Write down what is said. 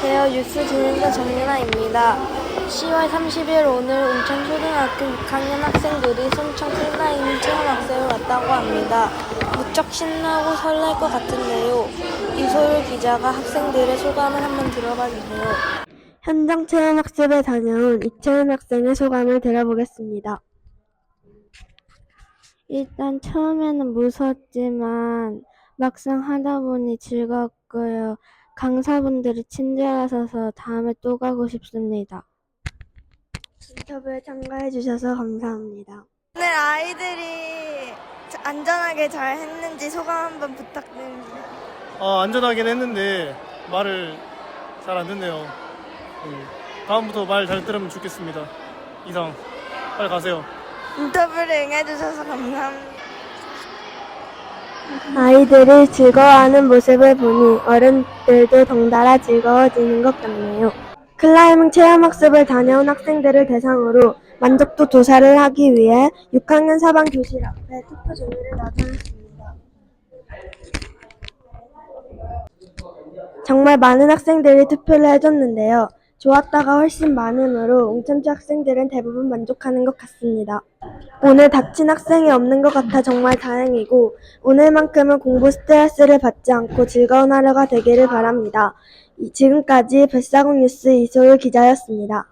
뉴스 진행자 정윤아입니다. 10월 30일 오늘 운천 초등학교 6학년 학생들이 송청 클라이밍 체험학생을 왔다고 합니다. 무척 신나고 설렐 것 같은데요. 이소율 기자가 학생들의 소감을 한번 들어봐 주세요. 현장 체험 학습에 다녀온 이채은 학생의 소감을 들어보겠습니다. 일단 처음에는 무서웠지만 막상 하다 보니 즐겁고요. 강사분들이 친절하셔서 다음에 또 가고 싶습니다. 인터뷰에 참가해 주셔서 감사합니다. 오늘 아이들이 안전하게 잘 했는지 소감 한번 부탁드립니다. 어, 안전하긴 했는데 말을 잘 안 듣네요. 음, 다음부터 말 잘 들으면 좋겠습니다. 이상 빨리 가세요. 인터뷰를 응해 주셔서 감사합니다. 아이들이 즐거워하는 모습을 보니 어른들도 덩달아 즐거워지는 것 같네요. 클라이밍 체험학습을 다녀온 학생들을 대상으로 만족도 조사를 하기 위해 6학년 4반 교실 앞에 투표 종이를 나타냈습니다. 정말 많은 학생들이 투표를 해줬는데요. 좋았다가 훨씬 많으므로 웅천초 학생들은 대부분 만족하는 것 같습니다. 오늘 다친 학생이 없는 것 같아 정말 다행이고 오늘만큼은 공부 스트레스를 받지 않고 즐거운 하루가 되기를 바랍니다. 이- 지금까지 뱃사공 뉴스 이소율 기자였습니다.